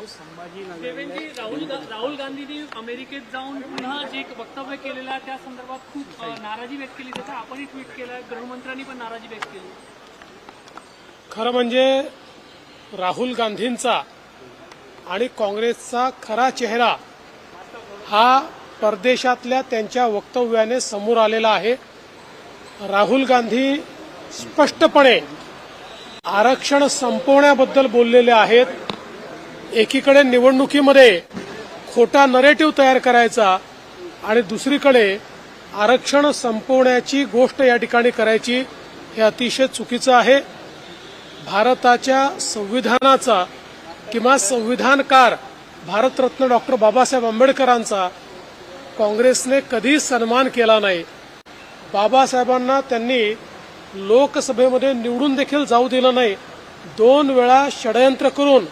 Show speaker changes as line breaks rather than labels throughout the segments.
देवेंद्रजी राहुल राहुल गांधींनी अमेरिकेत जाऊन पुन्हा जे एक वक्तव्य केलेलं आहे त्या संदर्भात खूप नाराजी व्यक्त केली. त्याचा आपणही ट्विट केलं. आहे गृहमंत्र्यांनी पण नाराजी व्यक्त केली.
खरं म्हणजे राहुल गांधींचा आणि काँग्रेसचा खरा चेहरा हा परदेशातल्या त्यांच्या वक्तव्याने समोर आलेला आहे. राहुल गांधी स्पष्टपणे आरक्षण संपवण्याबद्दल बोललेले आहेत. एकीकडे निवडणुकीमध्ये खोटा नरेटिव्ह तयार करायचा आणि दुसरीकडे आरक्षण संपवण्याची गोष्ट या ठिकाणी करायची हे अतिशय चुकीचं आहे. भारताच्या संविधानाचा किंवा संविधानकार भारतरत्न डॉक्टर बाबासाहेब आंबेडकरांचा काँग्रेसने कधी सन्मान केला नाही. बाबासाहेबांना त्यांनी लोकसभेमध्ये निवडून देखील जाऊ दिलं नाही. दोन वेळा षडयंत्र करून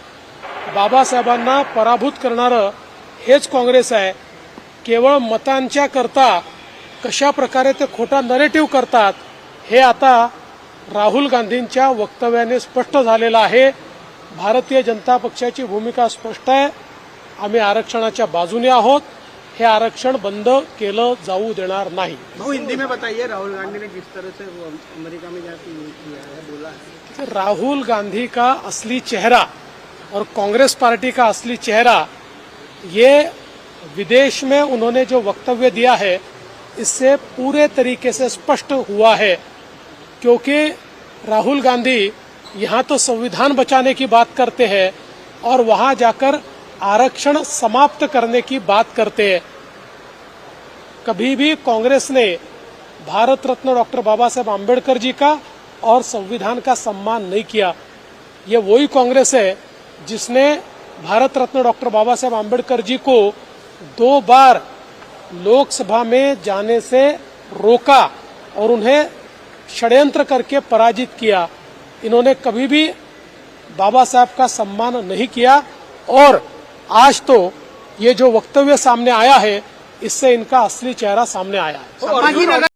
बाबासाहेबांना पराभूत करणारं हेच काँग्रेस आहे. केवळ मतांच्या करता कशा प्रकारे ते खोटा नरेटिव्ह करतात हे आता राहुल गांधींच्या वक्तव्याने स्पष्ट झालेलं आहे. भारतीय जनता पक्षाची भूमिका स्पष्ट आहे. आम्ही आरक्षणाच्या बाजूने आहोत. हे आरक्षण बंद केलं जाऊ देणार नाही.
हिंदी में बताइए राहुल गांधी ने किस तरह से अमेरिका में जाके बोला
राहुल गांधी का असली चेहरा और कांग्रेस पार्टी का असली चेहरा, ये विदेश में उन्होंने जो वक्तव्य दिया है, इससे पूरे तरीके से स्पष्ट हुआ है, क्योंकि राहुल गांधी यहाँ तो संविधान बचाने की बात करते हैं और वहाँ जाकर आरक्षण समाप्त करने की बात करते हैं। कभी भी कांग्रेस ने भारत रत्न डॉक्टर बाबा साहेब आम्बेडकर जी का और संविधान का सम्मान नहीं किया। ये वही कांग्रेस है जिसने भारत रत्न डॉक्टर बाबा साहेब आम्बेडकर जी को दो बार लोकसभा में जाने से रोका और उन्हें षड्यंत्र करके पराजित किया। इन्होंने कभी भी बाबा साहब का सम्मान नहीं किया और आज तो ये जो वक्तव्य सामने आया है इससे इनका असली चेहरा सामने आया है।